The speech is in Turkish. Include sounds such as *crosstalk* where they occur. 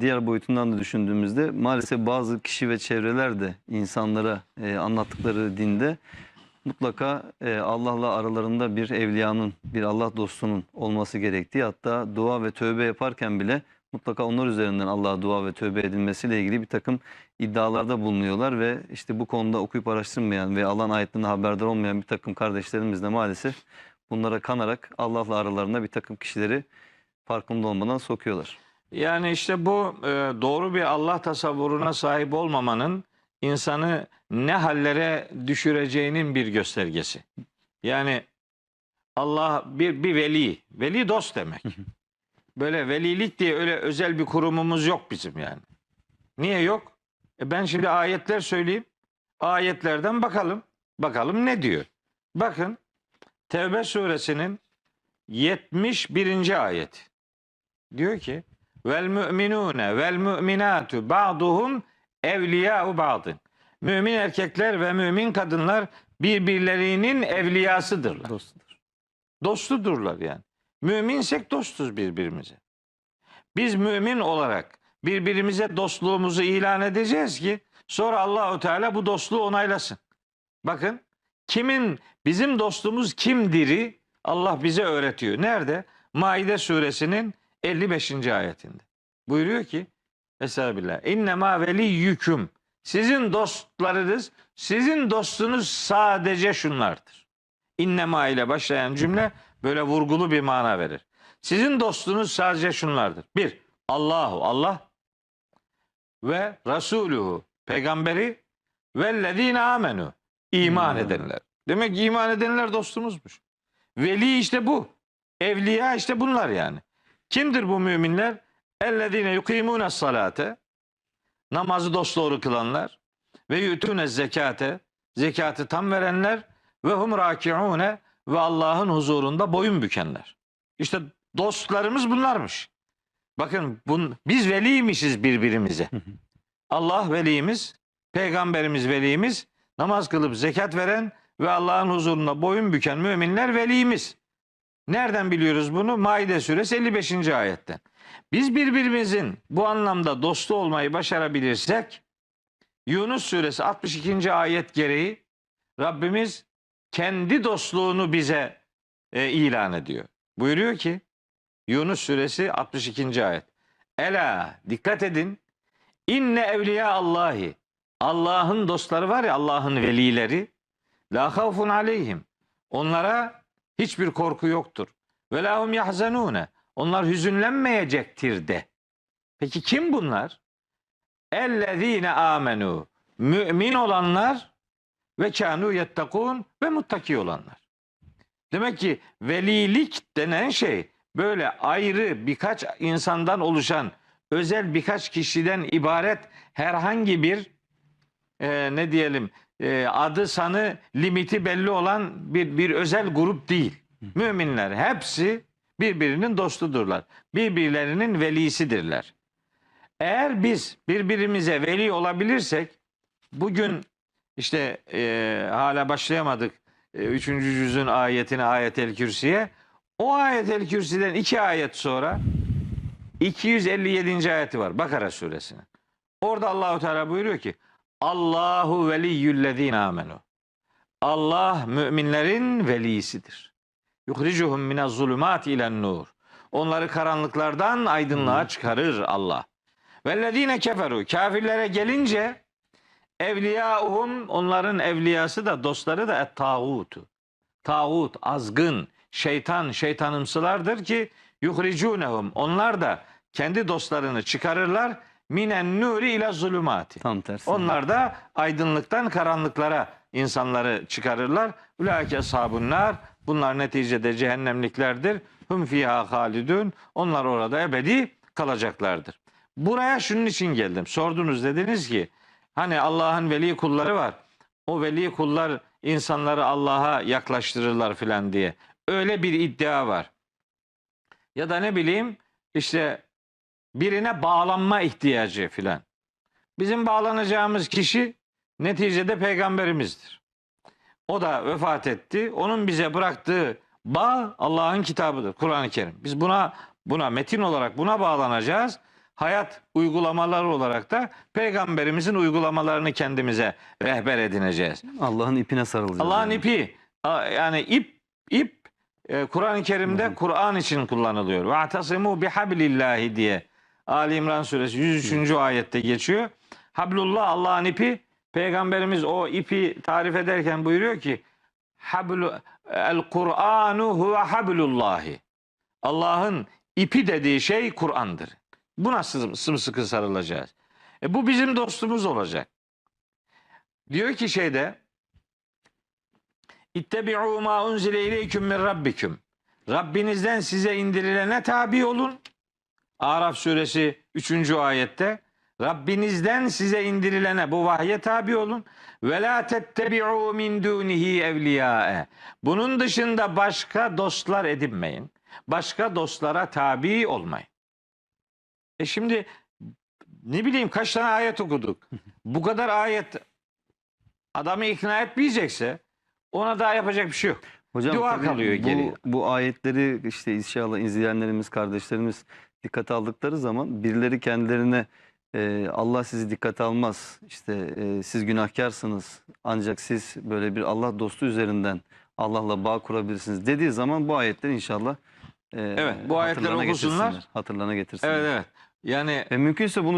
Diğer boyutundan da düşündüğümüzde maalesef bazı kişi ve çevreler de insanlara e, anlattıkları dinde mutlaka e, Allah'la aralarında bir evliyanın, bir Allah dostunun olması gerektiği hatta dua ve tövbe yaparken bile mutlaka onlar üzerinden Allah'a dua ve tövbe edilmesiyle ilgili bir takım iddialarda bulunuyorlar ve işte bu konuda okuyup araştırmayan ve alan ayetlerinden haberdar olmayan bir takım kardeşlerimiz de maalesef bunlara kanarak Allah'la aralarına bir takım kişileri farkında olmadan sokuyorlar. Yani işte bu e, doğru bir Allah tasavvuruna sahip olmamanın insanı ne hallere düşüreceğinin bir göstergesi. Yani Allah bir bir veli, veli dost demek. Böyle velilik diye öyle özel bir kurumumuz yok bizim yani. Niye yok? E ben şimdi ayetler söyleyeyim. Ayetlerden bakalım. Bakalım ne diyor? Bakın Tevbe suresinin 71. ayet. Diyor ki vel müminune vel müminatu ba'duhum evliya'u ba'dın. Mümin erkekler ve mümin kadınlar birbirlerinin evliyasıdırlar. Dostudur. Dostudurlar yani. Müminsek dostuz birbirimize. Biz mümin olarak birbirimize dostluğumuzu ilan edeceğiz ki sonra Allahu Teala bu dostluğu onaylasın. Bakın kimin bizim dostumuz kimdiri Allah bize öğretiyor. Nerede? Maide suresinin 55. ayetinde. Buyuruyor ki Estağfirullah. İnnemâ veliyyüküm. Sizin dostlarınız, sizin dostunuz sadece şunlardır. İnnemâ ile başlayan cümle böyle vurgulu bir mana verir. Sizin dostunuz sadece şunlardır. Bir, Allahu, Allah ve Resuluhu, peygamberi vellezine amenu, iman edenler. Demek ki iman edenler dostumuzmuş. Veli işte bu. Evliya işte bunlar yani. Kimdir bu müminler? Ellezine yukimune salate namazı dosdoğru kılanlar ve yutune zekate zekatı tam verenler ve hum rakiune ve Allah'ın huzurunda boyun bükenler. İşte dostlarımız bunlarmış. Bakın bun, biz veliymişiz birbirimize. Allah velimiz, peygamberimiz velimiz, namaz kılıp zekat veren ve Allah'ın huzurunda boyun büken müminler velimiz. Nereden biliyoruz bunu? Maide suresi 55. ayetten. Biz birbirimizin bu anlamda dostu olmayı başarabilirsek Yunus suresi 62. ayet gereği Rabbimiz kendi dostluğunu bize e, ilan ediyor. Buyuruyor ki Yunus suresi 62. ayet. Ela dikkat edin. İnne evliya Allahi. Allah'ın dostları var ya Allah'ın velileri. La havfun aleyhim. Onlara hiçbir korku yoktur. Ve lahum yahzenune. Onlar hüzünlenmeyecektir de. Peki kim bunlar? Ellezine amenu. Mümin olanlar ve kanu yettekun ve muttaki olanlar. Demek ki velilik denen şey böyle ayrı birkaç insandan oluşan özel birkaç kişiden ibaret herhangi bir e, ne diyelim e, adı sanı limiti belli olan bir, bir özel grup değil. Müminler hepsi birbirinin dostudurlar. Birbirlerinin velisidirler. Eğer biz birbirimize veli olabilirsek bugün işte e, hala başlayamadık e, üçüncü cüzün ayetine ayetel kürsüye. O ayetel kürsüden iki ayet sonra 257. ayeti var Bakara suresinin. Orada Allahu Teala buyuruyor ki Allahu veliyyüllezine amenu. Allah müminlerin velisidir. Yuhricuhum minez zulümat ilen nur. Onları karanlıklardan aydınlığa çıkarır Allah. Vellezine keferu. Kafirlere gelince evliyauhum onların evliyası da dostları da et tağutu. Tağut, azgın, şeytan, şeytanımsılardır ki yuhricunehum. Onlar da kendi dostlarını çıkarırlar minen nuri ile zulümati. Tam tersi. Onlar da aydınlıktan karanlıklara insanları çıkarırlar. Ulaike sabunlar. Bunlar neticede cehennemliklerdir. Hum fiha halidun. Onlar orada ebedi kalacaklardır. Buraya şunun için geldim. Sordunuz dediniz ki hani Allah'ın veli kulları var. O veli kullar insanları Allah'a yaklaştırırlar filan diye. Öyle bir iddia var. Ya da ne bileyim işte birine bağlanma ihtiyacı filan. Bizim bağlanacağımız kişi neticede peygamberimizdir. O da vefat etti. Onun bize bıraktığı bağ Allah'ın kitabıdır. Kur'an-ı Kerim. Biz buna buna metin olarak buna bağlanacağız. hayat uygulamaları olarak da peygamberimizin uygulamalarını kendimize rehber edineceğiz. Allah'ın ipine sarılacağız. Allah'ın yani. ipi yani ip ip e, Kur'an-ı Kerim'de Kur'an için kullanılıyor. Ve atasimu bihablillahi diye Ali İmran suresi 103. ayette geçiyor. Hablullah Allah'ın ipi. Peygamberimiz o ipi tarif ederken buyuruyor ki hablu el Kur'anu huve hablullahi. Allah'ın ipi dediği şey Kur'an'dır. Buna sım- sımsıkı sarılacağız. E bu bizim dostumuz olacak. Diyor ki şeyde İttebi'u ma unzile ileyküm min rabbikum. Rabbinizden size indirilene tabi olun. Araf suresi 3. ayette Rabbinizden size indirilene bu vahye tabi olun. Ve la tettebi'u min dunihi evliyae. Bunun dışında başka dostlar edinmeyin. Başka dostlara tabi olmayın. E şimdi ne bileyim kaç tane ayet okuduk. *laughs* Bu kadar ayet adamı ikna etmeyecekse ona daha yapacak bir şey yok. Hocam Dua kalıyor bu, geriye. Bu ayetleri işte inşallah izleyenlerimiz, kardeşlerimiz dikkate aldıkları zaman birileri kendilerine e, Allah sizi dikkate almaz. İşte e, siz günahkarsınız ancak siz böyle bir Allah dostu üzerinden Allah'la bağ kurabilirsiniz dediği zaman bu ayetleri inşallah e, Evet, bu ayetleri okusunlar. Hatırlarına getirsinler. Evet evet. Yani Ve mümkünse bunu